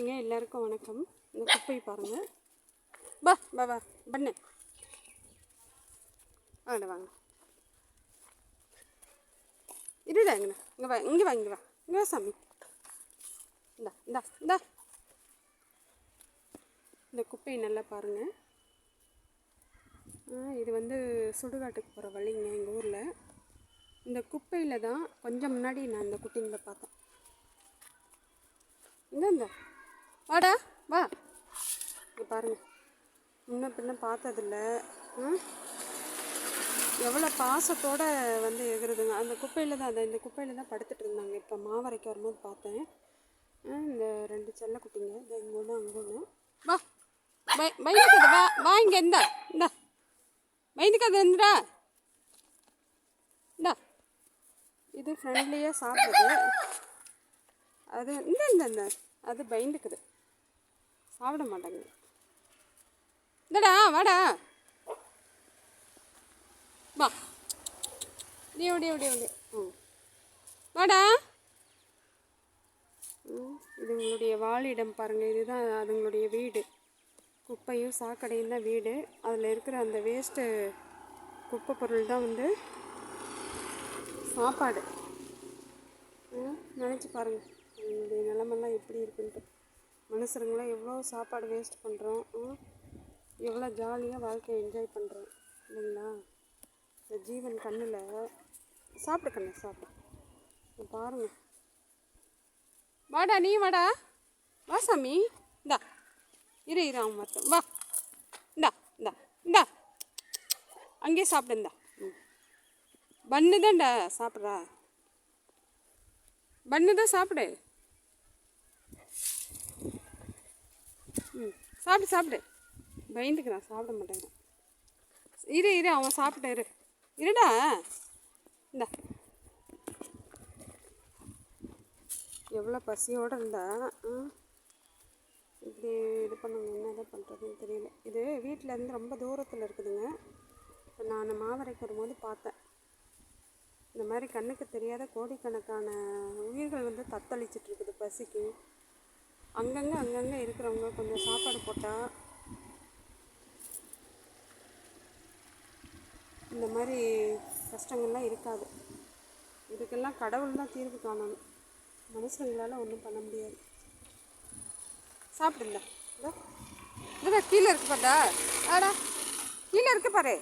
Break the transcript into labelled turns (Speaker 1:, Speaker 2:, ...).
Speaker 1: இருக்கீங்க எல்லாருக்கும் வணக்கம். இந்த குப்பை பாருங்கள் பா பா வா பண்ணு. வாங்க. வாங்க இருடா இங்கே இங்கே வா இங்கே வா இங்கே வா. இங்கே வா சாமி. இந்தா இந்தா இந்தா. இந்த குப்பையை நல்லா பாருங்கள் இது வந்து சுடுகாட்டுக்கு போகிற வழிங்க எங்கள் ஊரில். இந்த குப்பையில் தான் கொஞ்சம் முன்னாடி நான் இந்த குட்டிங்களை பார்த்தேன். இந்த. வாடா வா. இங்கே பாருங்க. முன்ன பின்ன பார்த்ததில்ல. ம்? எவ்வளோ பாசத்தோட வந்து எகுறதுங்க அந்த குப்பையில் தான் அந்த இந்த குப்பையில் தான் படுத்துட்டு இருந்தாங்க. இப்போ மாவரைக்கு வரும்போது பார்த்தேன். இந்த ரெண்டு செல்ல குட்டிங்க. இந்த இங்கே ஒன்று அங்கே ஒன்று வா. பய பயந்துக்காத வா வா இங்கே இந்தா. இந்தா. பயந்துக்காத இருந்துடா இந்தா. இது ஃப்ரெண்ட்லியாக சாப்பிடுது. அது இந்த இந்த. அது பயந்துக்குது. சாப்பிட மாட்டேங்குது இந்தடா வாடா. வா. டியோ டியோ டியோ டியோ ம். வாடா. ம், இதுங்களுடைய வாழிடம் பாருங்கள் இதுதான் அதுங்களுடைய வீடு. குப்பையும் சாக்கடையும் தான் வீடு. அதில் இருக்கிற அந்த வேஸ்ட்டு குப்பை பொருள் தான் வந்து சாப்பாடு. நினச்சி பாருங்கள் நம்மளுடைய நிலமெல்லாம் எப்படி இருக்குன்ட்டு. மனுஷருங்களாம் எவ்வளோ சாப்பாடு வேஸ்ட் பண்ணுறோம் எவ்வளோ ஜாலியாக வாழ்க்கையை என்ஜாய் பண்ணுறோம் இல்லைங்களா? இந்த ஜீவன் கண்ணில் சாப்பிடு கண்ணு சாப்பிடு. பாருங்க. வாடா நீ வாடா. வா சாமி. இந்தா. இரு இரு அவன் மொத்தம் வா. இந்தா இந்தா இந்தா. அங்கேயே சாப்பிடுந்தா ம். பண்ணு தான்டா சாப்பிட்றா. பண்ணு தான் சாப்பிடு. ம். சாப்பிடு சாப்பிடு. பயந்துக்கிறான் சாப்பிட மாட்டேங்கிறான் இரு இரு அவன் சாப்பிட்டேன் இரு. இருடா. இந்தா. எவ்வளோ பசியோடு இருந்தா இப்படி இது பண்ணுங்க என்னதான் பண்ணுறதுன்னு தெரியல. இது வீட்டில் இருந்து ரொம்ப தூரத்தில் இருக்குதுங்க. இப்போ நான் மாவரைக்கு வரும்போது பார்த்தேன். இந்த மாதிரி கண்ணுக்கு தெரியாத கோடிக்கணக்கான உயிர்கள் வந்து தத்தளிச்சிட்ருக்குது பசிக்கு. அங்கங்கே அங்கங்கே இருக்கிறவங்க கொஞ்சம் சாப்பாடு போட்டால் இந்த மாதிரி கஷ்டங்கள்லாம் இருக்காது. இதுக்கெல்லாம் கடவுள் தான் தீர்வு காணணும். மனுஷங்களால் ஒன்றும் பண்ண முடியாது. சாப்பிடுங்க. இதோ கீழே இருக்கு பாட்டா ஆடா கீழே இருக்கு பாரு.